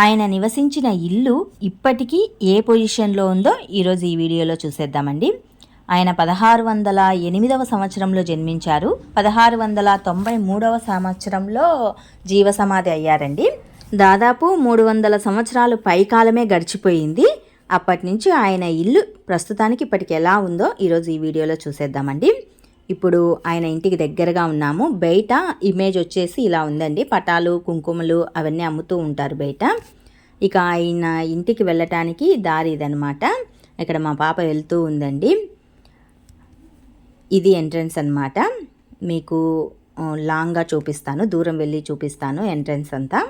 ఆయన నివసించిన ఇల్లు ఇప్పటికీ ఏ పొజిషన్లో ఉందో ఈరోజు ఈ వీడియోలో చూసేద్దామండి. ఆయన పదహారు వందల ఎనిమిదవ సంవత్సరంలో జన్మించారు. పదహారు వందల తొంభై మూడవ సంవత్సరంలో జీవసమాధి అయ్యారండి. దాదాపు మూడు వందల సంవత్సరాలు పైకాలమే గడిచిపోయింది. అప్పటి నుంచి ఆయన ఇల్లు ప్రస్తుతానికి ఇప్పటికి ఎలా ఉందో ఈరోజు ఈ వీడియోలో చూసేద్దామండి. ఇప్పుడు ఆయన ఇంటికి దగ్గరగా ఉన్నాము. బయట ఇమేజ్ వచ్చేసి ఇలా ఉందండి. పటాలు కుంకుమలు అవన్నీ అమ్ముతూ ఉంటారు బయట. ఇక ఆయన ఇంటికి వెళ్ళటానికి దారి ఇదనమాట ఇక్కడ మా పాప వెళ్తూ ఉందండి. ఇది ఎంట్రన్స్ అనమాట మీకు లాంగ్గా చూపిస్తాను. దూరం వెళ్ళి చూపిస్తాను ఎంట్రన్స్ అంతా.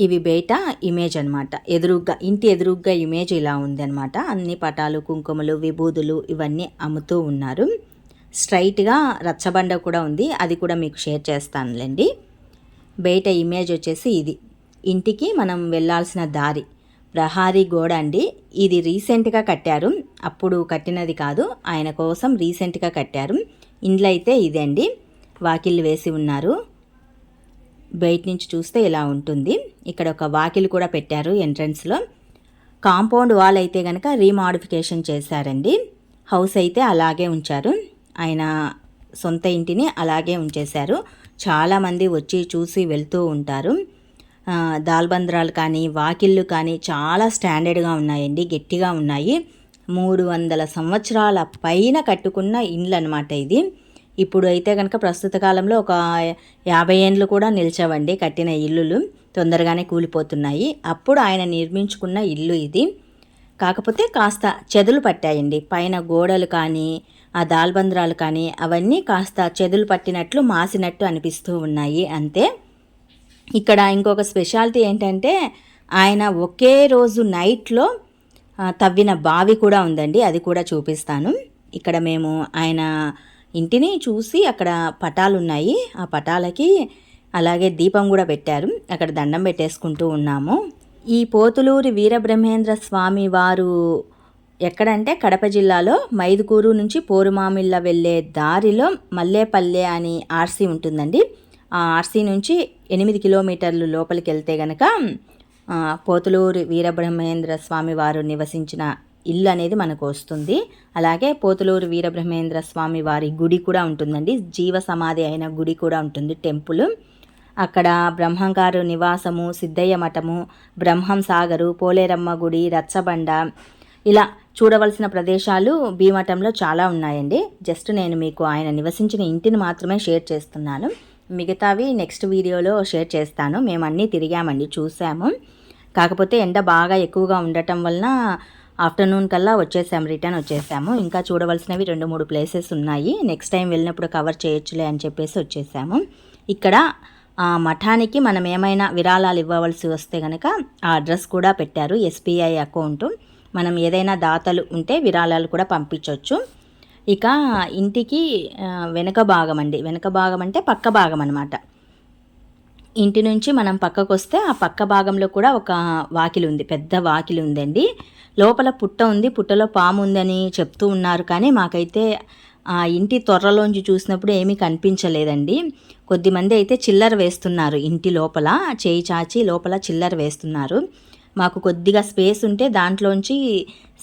ఇవి బయట ఇమేజ్ అన్నమాట. ఎదురుగ్గా ఇంటి ఎదురుగ్గా ఇమేజ్ ఇలా ఉంది అనమాట అన్ని పటాలు కుంకుమలు విభూదులు ఇవన్నీ అమ్ముతూ ఉన్నారు. స్ట్రైట్గా రచ్చబండ కూడా ఉంది. అది కూడా మీకు షేర్ చేస్తానులేండి. బయట ఇమేజ్ వచ్చేసి ఇది. ఇంటికి మనం వెళ్ళాల్సిన దారి. ప్రహారీ గోడ అండి. ఇది రీసెంట్గా కట్టారు. అప్పుడు కట్టినది కాదు. ఆయన కోసం రీసెంట్గా కట్టారు. ఇండ్లు అయితే ఇదే అండి వాకిళ్ళు వేసి ఉన్నారు. బయట నుంచి చూస్తే ఇలా ఉంటుంది. ఇక్కడ ఒక వాకిలు కూడా పెట్టారు ఎంట్రన్స్లో కాంపౌండ్ వాల్ అయితే కనుక రీమాడిఫికేషన్ చేశారండి. హౌస్ అయితే అలాగే ఉంచారు. ఆయన సొంత ఇంటిని అలాగే ఉంచేశారు. చాలామంది వచ్చి చూసి వెళ్తూ ఉంటారు. దాల్బంద్రాలు కానీ వాకిళ్ళు కానీ చాలా స్టాండర్డ్గా ఉన్నాయండి. గట్టిగా ఉన్నాయి. మూడు వందల సంవత్సరాల పైన కట్టుకున్న ఇండ్లు అనమాట ఇది. ఇప్పుడు అయితే కనుక ప్రస్తుత కాలంలో ఒక యాభై ఏండ్లు కూడా నిలిచావండి కట్టిన ఇల్లులు. తొందరగానే కూలిపోతున్నాయి. అప్పుడు ఆయన నిర్మించుకున్న ఇల్లు ఇది. కాకపోతే కాస్త చెదులు పట్టాయండి. పైన గోడలు కానీ ఆ దాల్బంద్రాలు కానీ అవన్నీ కాస్త చెదులు పట్టినట్లు మాసినట్టు అనిపిస్తూ ఉన్నాయి. అంతే. ఇక్కడ ఇంకొక స్పెషాలిటీ ఏంటంటే ఆయన ఒకే రోజు నైట్లో తవ్విన బావి కూడా ఉందండి. అది కూడా చూపిస్తాను. ఇక్కడ మేము ఆయన ఇంటిని చూసి అక్కడ పటాలు ఉన్నాయి ఆ పటాలకి అలాగే దీపం కూడా పెట్టారు. అక్కడ దండం పెట్టేసుకుంటూ ఉన్నాము. ఈ పోతులూరి వీరబ్రహ్మేంద్ర స్వామి వారు ఎక్కడంటే కడప జిల్లాలో మైదుకూరు నుంచి పోరుమామిళ్ళ వెళ్ళే దారిలో మల్లేపల్లె అని ఆర్సీ ఉంటుందండి. ఆ ఆర్సీ నుంచి ఎనిమిది కిలోమీటర్లు లోపలికి వెళ్తే గనక పోతులూరు వీరబ్రహ్మేంద్ర స్వామి వారు నివసించిన ఇల్లు అనేది మనకు వస్తుంది. అలాగే పోతులూరు వీరబ్రహ్మేంద్ర స్వామి వారి గుడి కూడా ఉంటుందండి. జీవ సమాధి అయిన గుడి కూడా ఉంటుంది టెంపుల్. అక్కడ బ్రహ్మంగారు నివాసము సిద్ధయ్య మఠము బ్రహ్మం సాగరు పోలేరమ్మ గుడి రచ్చబండ ఇలా చూడవలసిన ప్రదేశాలు భీమఠంలో చాలా ఉన్నాయండి. జస్ట్ నేను మీకు ఆయన నివసించిన ఇంటిని మాత్రమే షేర్ చేస్తున్నాను. మిగతావి నెక్స్ట్ వీడియోలో షేర్ చేస్తాను. మేము అన్నీ తిరిగామండి చూసాము. కాకపోతే ఎండ బాగా ఎక్కువగా ఉండటం వలన ఆఫ్టర్నూన్ కల్లా వచ్చేసాము రిటర్న్ వచ్చేసాము. ఇంకా చూడవలసినవి రెండు మూడు ప్లేసెస్ ఉన్నాయి. నెక్స్ట్ టైం వెళ్ళినప్పుడు కవర్ చేయొచ్చులే అని చెప్పేసి వచ్చేసాము. ఇక్కడ ఆ మఠానికి మనం ఏమైనా విరాళాలు ఇవ్వవలసి వస్తే కనుక ఆ అడ్రస్ కూడా పెట్టారు ఎస్బీఐ అకౌంట్. మనం ఏదైనా దాతలు ఉంటే విరాళాలు కూడా పంపించవచ్చు ఇక ఇంటికి వెనక భాగం అండి. వెనక భాగం అంటే పక్క భాగం అనమాట ఇంటి నుంచి మనం పక్కకు వస్తే ఆ పక్క భాగంలో కూడా ఒక వాకిలి ఉంది పెద్ద వాకిలి ఉందండి లోపల పుట్ట ఉంది పుట్టలో పాము ఉందని చెప్తూ ఉన్నారు. కానీ మాకైతే ఆ ఇంటి త్వరలోంచి చూసినప్పుడు ఏమీ కనిపించలేదండి. కొద్దిమంది అయితే చిల్లర వేస్తున్నారు ఇంటి లోపల చేయి చాచి లోపల చిల్లర వేస్తున్నారు. మాకు కొద్దిగా స్పేస్ ఉంటే దాంట్లోంచి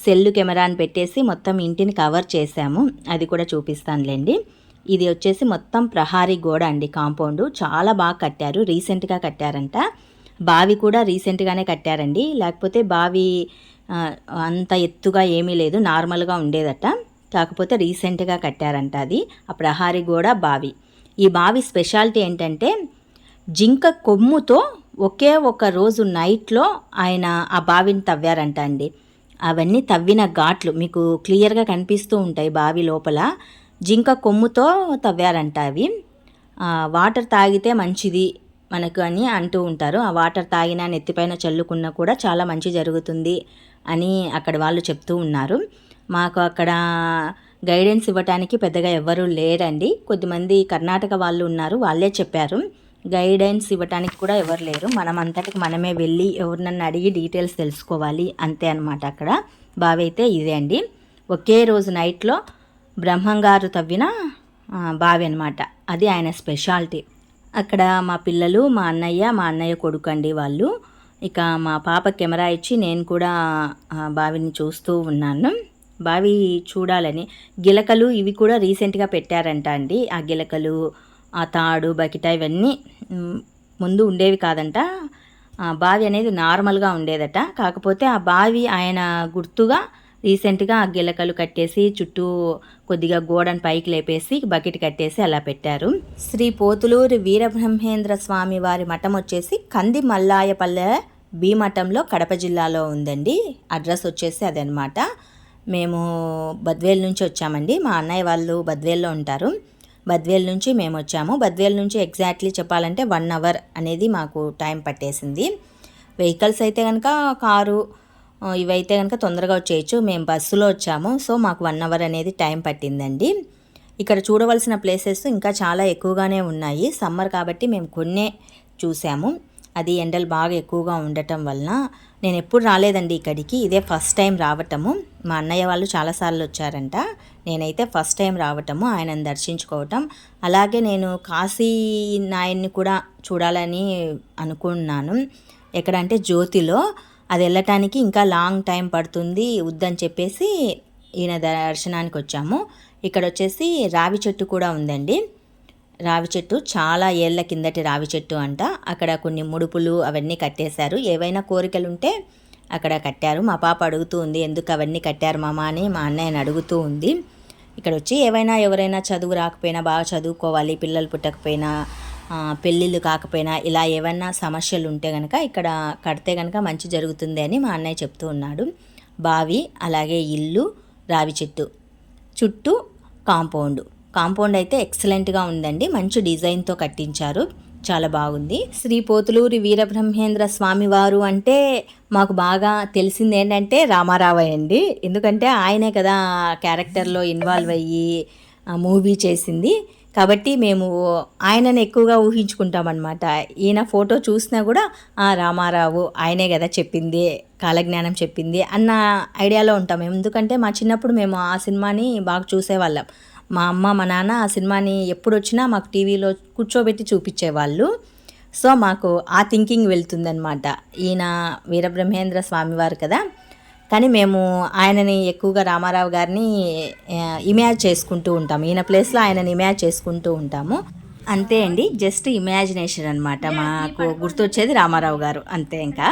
సెల్ కెమెరాని పెట్టేసి మొత్తం ఇంటిని కవర్ చేశాము. అది కూడా చూపిస్తానులేండి. ఇది వచ్చేసి మొత్తం ప్రహారీ గోడ అండి కాంపౌండ్. చాలా బాగా కట్టారు రీసెంట్గా కట్టారంట. బావి కూడా రీసెంట్గానే కట్టారండి. లేకపోతే బావి అంత ఎత్తుగా ఏమీ లేదు నార్మల్గా ఉండేదట. కాకపోతే రీసెంట్గా కట్టారంట అది. ఆ ప్రహారీ గోడ బావి. ఈ బావి స్పెషాలిటీ ఏంటంటే జింక కొమ్ముతో ఒకే ఒక రోజు నైట్లో ఆయన ఆ బావిని తవ్వారంట అండి. అవన్నీ తవ్విన ఘాట్లు మీకు క్లియర్గా కనిపిస్తూ ఉంటాయి బావి లోపల. జింక కొమ్ముతో తవ్వారంట అవి. వాటర్ తాగితే మంచిది మనకు అని అంటూ ఉంటారు. ఆ వాటర్ తాగినా నెత్తిపైన చల్లుకున్నా కూడా చాలా మంచి జరుగుతుంది. అని అక్కడ వాళ్ళు చెప్తూ ఉన్నారు. మాకు అక్కడ గైడెన్స్ ఇవ్వటానికి పెద్దగా ఎవ్వరూ లేరండి. కొద్దిమంది కర్ణాటక వాళ్ళు ఉన్నారు వాళ్ళే చెప్పారు. గైడెన్స్ ఇవ్వటానికి కూడా ఎవరు లేరు. మనం అంతటికి మనమే వెళ్ళి ఎవరినన్నా అడిగి డీటెయిల్స్ తెలుసుకోవాలి అంతే అనమాట అక్కడ. బావి అయితే ఇదే అండి. ఒకే రోజు నైట్లో బ్రహ్మంగారు తవ్విన బావి అనమాట అది ఆయన స్పెషాలిటీ. అక్కడ మా పిల్లలు మా అన్నయ్య మా అన్నయ్య కొడుకు అండి వాళ్ళు. ఇక మా పాప కెమెరా ఇచ్చి నేను కూడా బావిని చూస్తూ ఉన్నాను. బావి చూడాలని గిలకలు ఇవి కూడా రీసెంట్గా పెట్టారంట అండి. ఆ గిలకలు ఆ తాడు బకిట ఇవన్నీ ముందు ఉండేవి కాదంట. బావి అనేది నార్మల్గా ఉండేదట. కాకపోతే ఆ బావి ఆయన గుర్తుగా రీసెంట్గా ఆ గిలకలు కట్టేసి చుట్టూ కొద్దిగా గోడను పైకి లేపేసి బకెట్ కట్టేసి అలా పెట్టారు. శ్రీ పోతులూరి వీరబ్రహ్మేంద్ర స్వామి వారి మఠం వచ్చేసి కంది మల్లాయపల్లె భీమఠంలో కడప జిల్లాలో ఉందండి. అడ్రస్ వచ్చేసి అదనమాట. మేము బద్వేల్ నుంచి వచ్చామండి. మా అన్నయ్య వాళ్ళు బద్వేల్లో ఉంటారు. బద్వేల్ నుంచి మేము వచ్చాము. బద్వేల్ నుంచి ఎగ్జాక్ట్లీ చెప్పాలంటే వన్ అవర్ అనేది మాకు టైం పట్టేసింది. వెహికల్స్ అయితే కనుక కారు ఇవైతే కనుక తొందరగా వచ్చేయచ్చు. మేము బస్సులో వచ్చాము. సో మాకు వన్ అవర్ అనేది టైం పట్టిందండి. ఇక్కడ చూడవలసిన ప్లేసెస్ ఇంకా చాలా ఎక్కువగానే ఉన్నాయి. సమ్మర్ కాబట్టి మేము కొన్నే చూసాము. అది ఎండలు బాగా ఎక్కువగా ఉండటం వలన నేను ఎప్పుడు రాలేదండి ఇక్కడికి. ఇదే ఫస్ట్ టైం రావటము. మా అన్నయ్య వాళ్ళు చాలాసార్లు వచ్చారంట. నేనైతే ఫస్ట్ టైం రావటము ఆయనను దర్శించుకోవటం. అలాగే నేను కాశీ నాయన్ని కూడా చూడాలని అనుకున్నాను. ఎక్కడంటే జ్యోతిలో. అది వెళ్ళటానికి ఇంకా లాంగ్ టైం పడుతుంది వద్దని చెప్పేసి ఈయన దర్శనానికి వచ్చాము. ఇక్కడ వచ్చేసి రావి చెట్టు కూడా ఉందండి. రావి చెట్టు చాలా ఏళ్ళ కిందటి రావి చెట్టు అంట. అక్కడ కొన్ని ముడుపులు అవన్నీ కట్టేశారు. ఏవైనా కోరికలు ఉంటే అక్కడ కట్టారు. మా పాప అడుగుతూ ఉంది ఎందుకు అవన్నీ కట్టారు మామ? అని మా అన్నయ్యని అడుగుతూ ఉంది. ఇక్కడ వచ్చి ఏవైనా ఎవరైనా చదువు రాకపోయినా బాగా చదువుకోవాలి పిల్లలు పుట్టకపోయినా పెళ్ళిళ్ళు కాకపోయినా ఇలా ఏమైనా సమస్యలు ఉంటే కనుక ఇక్కడ కడితే కనుక మంచి జరుగుతుంది అని మా అన్నయ్య చెప్తూ ఉన్నాడు. బావి అలాగే ఇల్లు రావి చెట్టు. చుట్టూ కాంపౌండ్. కాంపౌండ్ అయితే ఎక్సలెంట్గా ఉందండి. మంచి డిజైన్తో కట్టించారు. చాలా బాగుంది. శ్రీ పోతులూరి వీరబ్రహ్మేంద్ర స్వామి వారు అంటే మాకు బాగా తెలిసింది ఏంటంటే రామారావు అండి. ఎందుకంటే ఆయనే కదా క్యారెక్టర్లో ఇన్వాల్వ్ అయ్యి మూవీ చేసింది. కాబట్టి మేము ఆయనను ఎక్కువగా ఊహించుకుంటామన్నమాట. ఈయన ఫోటో చూసినా కూడా ఆ రామారావు ఆయనే కదా చెప్పింది కాలజ్ఞానం చెప్పింది అన్న ఐడియాలో ఉంటాం ఎందుకంటే మా చిన్నప్పుడు మేము ఆ సినిమాని బాగా చూసేవాళ్ళం. మా అమ్మ మా నాన్న ఆ సినిమాని ఎప్పుడు వచ్చినా మాకు టీవీలో కూర్చోబెట్టి చూపించేవాళ్ళు. సో మాకు ఆ థింకింగ్ వెళ్తుందనమాట ఈయన వీరబ్రహ్మేంద్ర స్వామివారు కదా. కానీ మేము ఆయనని ఎక్కువగా రామారావు గారిని ఇమాజ్ చేసుకుంటూ ఉంటాం. ఈయన ప్లేస్లో ఆయనని ఇమాజ్ చేసుకుంటూ ఉంటాము. అంతే అండి. జస్ట్ ఇమాజినేషన్ అనమాట మాకు గుర్తొచ్చేది రామారావు గారు. అంతే ఇంకా.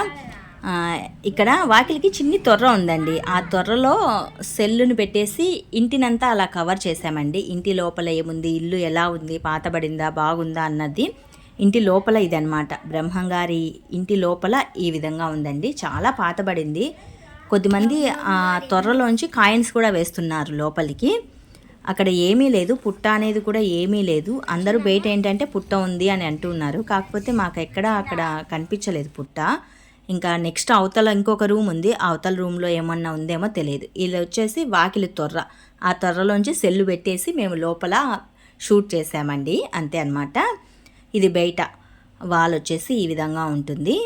ఇక్కడ వాకిలికి చిన్ని తొర్ర ఉందండి. ఆ తొర్రలో సెల్లును పెట్టేసి ఇంటినంతా అలా కవర్ చేసామండి ఇంటి లోపల ఏముంది? ఇల్లు ఎలా ఉంది? పాతబడిందా? బాగుందా? అన్నది ఇంటి లోపల ఇదనమాట బ్రహ్మంగారి ఇంటి లోపల ఈ విధంగా ఉందండి. చాలా పాతబడింది. కొద్దిమంది ఆ త్వరలోంచి కాయిన్స్ కూడా వేస్తున్నారు లోపలికి. అక్కడ ఏమీ లేదు. పుట్ట అనేది కూడా ఏమీ లేదు. అందరూ బయట ఏంటంటే పుట్ట ఉంది అని అంటున్నారు. కాకపోతే మాకు ఎక్కడ అక్కడ కనిపించలేదు పుట్ట. ఇంకా నెక్స్ట్ అవతల ఇంకొక రూమ్ ఉంది. అవతల రూమ్లో ఏమన్నా ఉందేమో తెలియదు. ఇది వచ్చేసి వాకిలి తొర్ర. ఆ తొర్రలోంచి సెల్లు పెట్టేసి మేము లోపల షూట్ చేసామండి. అంతే అనమాట ఇది బయట. వాల్ వచ్చేసి ఈ విధంగా ఉంటుంది.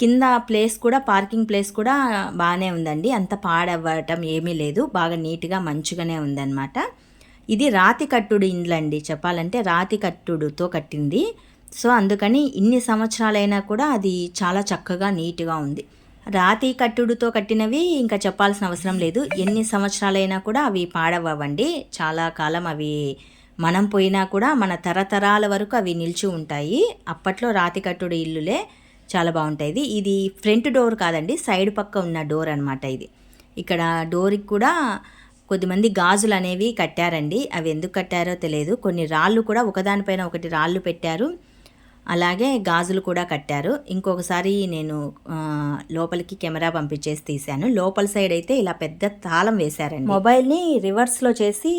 కింద ప్లేస్ కూడా పార్కింగ్ ప్లేస్ కూడా బాగానే ఉందండి. అంత పాడవ్వటం ఏమీ లేదు. బాగా నీట్గా మంచిగానే ఉందన్నమాట. ఇది రాతి కట్టుడు ఇండ్లండి. చెప్పాలంటే రాతి కట్టుడుతో కట్టింది. సో అందుకని ఇన్ని సంవత్సరాలైనా కూడా అది చాలా చక్కగా నీట్గా ఉంది. రాతి కట్టుడుతో కట్టినవి ఇంకా చెప్పాల్సిన అవసరం లేదు. ఎన్ని సంవత్సరాలైనా కూడా అవి పాడవ్వండి చాలా కాలం అవి మనం పోయినా కూడా మన తరతరాల వరకు అవి నిలిచి ఉంటాయి. అప్పట్లో రాతి కట్టుడు ఇల్లులే చాలా బాగుంటాయి. ఇది ఫ్రంట్ డోర్ కాదండి సైడ్ పక్క ఉన్న డోర్ అనమాట ఇది. ఇక్కడ డోర్కి కూడా కొద్దిమంది గాజులు అనేవి కట్టారండి. అవి ఎందుకు కట్టారో తెలియదు. కొన్ని రాళ్ళు కూడా ఒకదానిపైన ఒకటి రాళ్ళు పెట్టారు. అలాగే గాజులు కూడా కట్టారు. ఇంకొకసారి నేను లోపలికి కెమెరా పంపించేసి తీశాను. లోపల సైడ్ అయితే ఇలా పెద్ద తాళం వేశారండి. మొబైల్ని రివర్స్లో చేసి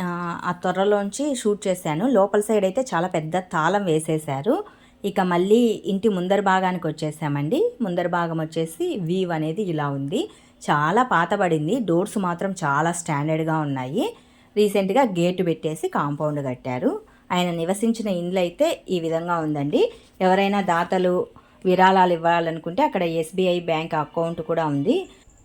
ఆ, ఆ త్వరలోంచి షూట్ చేశాను. లోపల సైడ్ అయితే చాలా పెద్ద తాళం వేసేశారు. ఇక మళ్ళీ ఇంటి ముందర భాగానికి వచ్చేసామండి. ముందర భాగం వచ్చేసి వీవ్ అనేది ఇలా ఉంది. చాలా పాతబడింది. డోర్స్ మాత్రం చాలా స్టాండర్డ్గా ఉన్నాయి. రీసెంట్గా గేటు పెట్టేసి కాంపౌండ్ కట్టారు. ఆయన నివసించిన ఇండ్లు అయితే ఈ విధంగా ఉందండి. ఎవరైనా దాతలు విరాళాలు ఇవ్వాలనుకుంటే అక్కడ ఎస్బీఐ బ్యాంక్ అకౌంట్ కూడా ఉంది.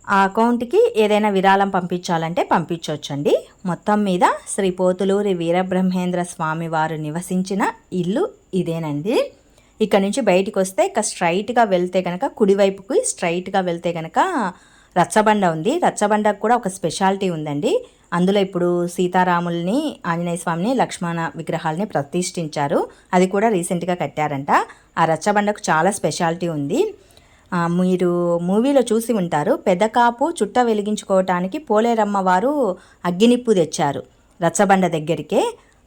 ఆ అకౌంట్కి ఏదైనా విరాళం పంపించాలంటే పంపించవచ్చండి మొత్తం మీద శ్రీ పోతులూరి వీరబ్రహ్మేంద్ర స్వామి వారు నివసించిన ఇల్లు ఇదేనండి. ఇక్కడ నుంచి బయటకు వస్తే ఇక స్ట్రైట్గా వెళ్తే కనుక కుడివైపుకి స్ట్రైట్గా వెళ్తే కనుక రచ్చబండ ఉంది. రచ్చబండకు కూడా ఒక స్పెషాలిటీ ఉందండి. అందులో ఇప్పుడు సీతారాముల్ని ఆంజనేయ స్వామిని లక్ష్మణ విగ్రహాలని ప్రతిష్ఠించారు. అది కూడా రీసెంట్గా కట్టారంట. ఆ రచ్చబండకు చాలా స్పెషాలిటీ ఉంది. మీరు మూవీలో చూసి ఉంటారు. పెద్ద కాపు చుట్ట వెలిగించుకోవటానికి పోలేరమ్మ వారు అగ్గినిప్పు తెచ్చారు రచ్చబండ దగ్గరికే.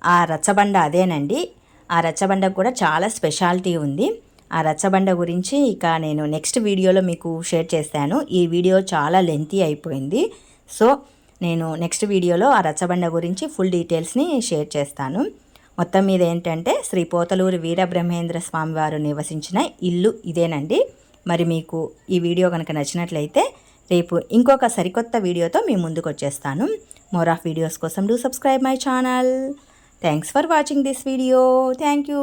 ఆ రచ్చబండ అదేనండి. ఆ రచ్చబండకు కూడా చాలా స్పెషాలిటీ ఉంది. ఆ రచ్చబండ గురించి ఇక నేను నెక్స్ట్ వీడియోలో మీకు షేర్ చేస్తాను. ఈ వీడియో చాలా లెంతీ అయిపోయింది. సో నేను నెక్స్ట్ వీడియోలో ఆ రచ్చబండ గురించి ఫుల్ డీటెయిల్స్ని షేర్ చేస్తాను. మొత్తం మీద ఏంటంటే శ్రీ పోతలూరు వీరబ్రహ్మేంద్ర స్వామి వారు నివసించిన ఇల్లు ఇదేనండి. మరి మీకు ఈ వీడియో కనుక నచ్చినట్లయితే రేపు ఇంకొక సరికొత్త వీడియోతో మీ ముందుకు వచ్చేస్తాను. మోర్ ఆఫ్ వీడియోస్ కోసం do subscribe my channel thanks for watching this video thank you